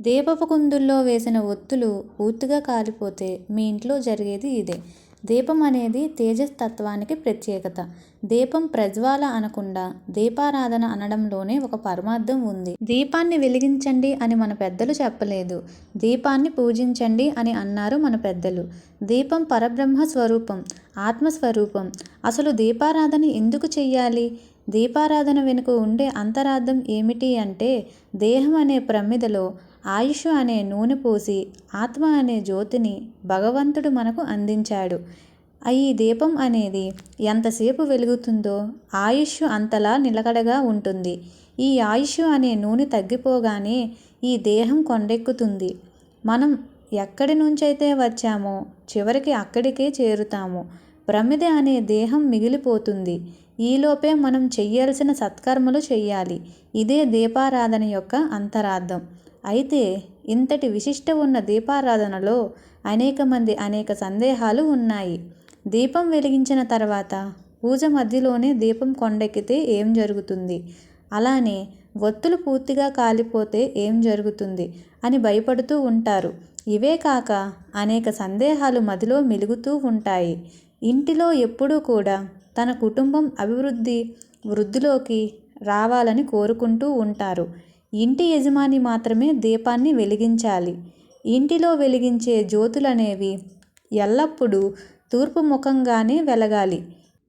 దీపపు కుందుల్లో వేసిన ఒత్తులు పూర్తిగా కాలిపోతే మీ ఇంట్లో జరిగేది ఇదే. దీపం అనేది తేజస్తత్వానికి ప్రత్యేకత. దీపం ప్రజ్వాల అనకుండా దీపారాధన అనడంలోనే ఒక పరమార్థం ఉంది. దీపాన్ని వెలిగించండి అని మన పెద్దలు చెప్పలేదు. దీపాన్ని పూజించండి అని అన్నారు మన పెద్దలు. దీపం పరబ్రహ్మ స్వరూపం ఆత్మస్వరూపం. అసలు దీపారాధన ఎందుకు చెయ్యాలి? దీపారాధన వెనుక ఉండే అంతరార్థం ఏమిటి అంటే దేహం అనే ప్రమిదలో ఆయుష్ అనే నూనె పోసి ఆత్మ అనే జ్యోతిని భగవంతుడు మనకు అందించాడు. ఈ దీపం అనేది ఎంతసేపు వెలుగుతుందో ఆయుష్ అంతలా నిలకడగా ఉంటుంది. ఈ ఆయుష్ అనే నూనె తగ్గిపోగానే ఈ దేహం కొండెక్కుతుంది. మనం ఎక్కడి నుంచైతే వచ్చామో చివరికి అక్కడికే చేరుతాము. ప్రమిద అనే దేహం మిగిలిపోతుంది. ఈలోపే మనం చెయ్యాల్సిన సత్కర్మలు చెయ్యాలి. ఇదే దీపారాధన యొక్క అంతరార్థం. అయితే ఇంతటి విశిష్ట ఉన్న దీపారాధనలో అనేక మంది అనేక సందేహాలు ఉన్నాయి. దీపం వెలిగించిన తర్వాత పూజ మధ్యలోనే దీపం కొండెక్కితే ఏం జరుగుతుంది? అలానే ఒత్తులు పూర్తిగా కాలిపోతే ఏం జరుగుతుంది? అని భయపడుతూ ఉంటారు. ఇవే కాక అనేక సందేహాలు మదిలో మెలుగుతూ ఉంటాయి. ఇంటిలో ఎప్పుడూ కూడా తన కుటుంబం అభివృద్ధి వృద్ధిలోకి రావాలని కోరుకుంటూ ఉంటారు. ఇంటి యజమాని మాత్రమే దీపాన్ని వెలిగించాలి. ఇంటిలో వెలిగించే జ్యోతులనేవి ఎల్లప్పుడూ తూర్పు ముఖంగానే వెలగాలి.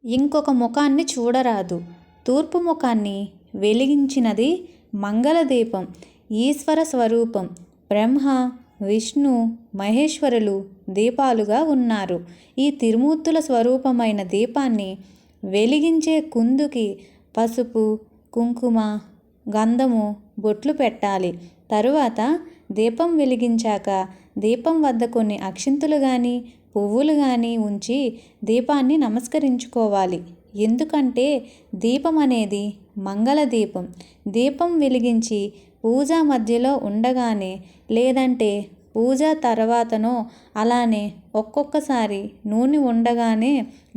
ఇంకొక ముఖాన్ని చూడరాదు. తూర్పు ముఖాన్ని వెలిగించినది మంగళదీపం ఈశ్వర స్వరూపం. బ్రహ్మ విష్ణు మహేశ్వరులు దీపాలుగా ఉన్నారు. ఈ తిరుమూర్తుల స్వరూపమైన దీపాన్ని వెలిగించే కుందుకి పసుపు కుంకుమ గంధము బొట్లు పెట్టాలి. తరువాత దీపం వెలిగించాక దీపం వద్ద కొన్ని అక్షింతలు కానీ పువ్వులు కానీ ఉంచి దీపాన్ని నమస్కరించుకోవాలి. ఎందుకంటే దీపం అనేది మంగళ దీపం. దీపం వెలిగించి పూజ మధ్యలో ఉండగానే లేదంటే పూజ తర్వాతనో అలానే ఒక్కొక్కసారి నూనె ఉండగానే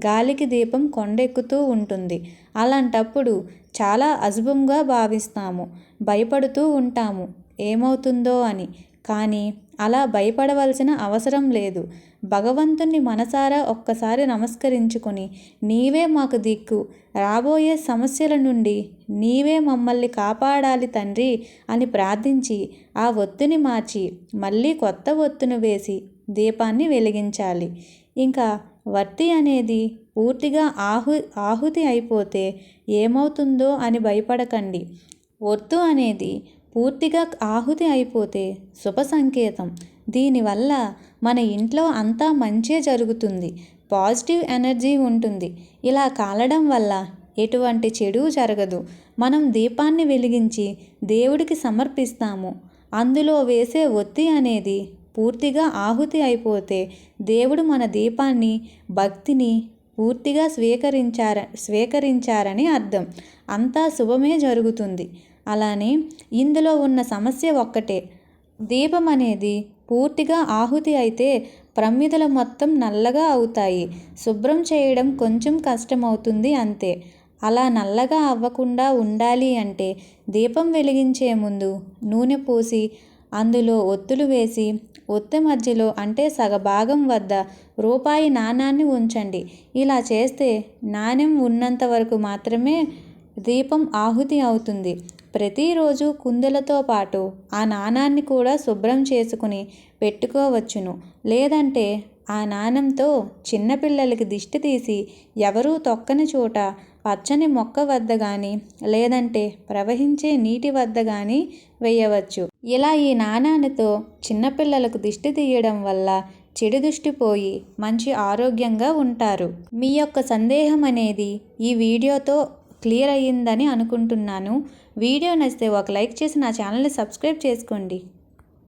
గాలికి దీపం కొండెక్కుతూ ఉంటుంది. అలాంటప్పుడు చాలా అశుభంగా భావిస్తాము. భయపడుతూ ఉంటాము. ఏమవుతుందో అని. కానీ అలా భయపడవలసిన అవసరం లేదు. భగవంతుణ్ణి మనసారా ఒక్కసారి నమస్కరించుకొని నీవే మాకు దిక్కు. రాబోయే సమస్యల నుండి నీవే మమ్మల్ని కాపాడాలి తండ్రి అని ప్రార్థించి ఆ ఒత్తిని మార్చి మళ్ళీ కొత్త ఒత్తును వేసి దీపాన్ని వెలిగించాలి. ఇంకా వర్తి అనేది పూర్తిగా ఆహు ఆహుతి అయిపోతే ఏమవుతుందో అని భయపడకండి. ఒత్తు అనేది పూర్తిగా ఆహుతి అయిపోతే శుభ సంకేతం. దీనివల్ల మన ఇంట్లో అంతా మంచే జరుగుతుంది. పాజిటివ్ ఎనర్జీ ఉంటుంది. ఇలా కాలడం వల్ల ఎటువంటి చెడు జరగదు. మనం దీపాన్ని వెలిగించి దేవుడికి సమర్పిస్తాము. అందులో వేసే ఒత్తి అనేది పూర్తిగా ఆహుతి అయిపోతే దేవుడు మన దీపాన్ని భక్తిని పూర్తిగా స్వీకరించార స్వీకరించారని అర్థం. అంతా శుభమే జరుగుతుంది. అలానే ఇందులో ఉన్న సమస్య ఒక్కటే. దీపం అనేది పూర్తిగా ఆహుతి అయితే ప్రమిదలు మొత్తం నల్లగా అవుతాయి. శుభ్రం చేయడం కొంచెం కష్టమవుతుంది అంతే. అలా నల్లగా అవ్వకుండా ఉండాలి అంటే దీపం వెలిగించే ముందు నూనె పోసి అందులో ఒత్తులు వేసి ఒత్తి మధ్యలో అంటే సగభాగం వద్ద రూపాయి నాణాన్ని ఉంచండి. ఇలా చేస్తే నాణ్యం ఉన్నంత వరకు మాత్రమే దీపం ఆహుతి అవుతుంది. ప్రతిరోజు కుందులతో పాటు ఆ నాణాన్ని కూడా శుభ్రం చేసుకుని పెట్టుకోవచ్చును. లేదంటే ఆ నాణంతో చిన్నపిల్లలకి దిష్టి తీసి ఎవరూ తొక్కని చోట పచ్చని మొక్క వద్ద కానీ లేదంటే ప్రవహించే నీటి వద్ద కానీ వేయవచ్చు. ఇలా ఈ నాణానితో చిన్నపిల్లలకు దిష్టి తీయడం వల్ల చెడు దృష్టి పోయి మంచి ఆరోగ్యంగా ఉంటారు. మీ యొక్క సందేహం అనేది ఈ వీడియోతో క్లియర్ అయ్యిందని అనుకుంటున్నాను. వీడియో నచ్చితే ఒక లైక్ చేసి నా ఛానల్ని సబ్స్క్రైబ్ చేసుకోండి.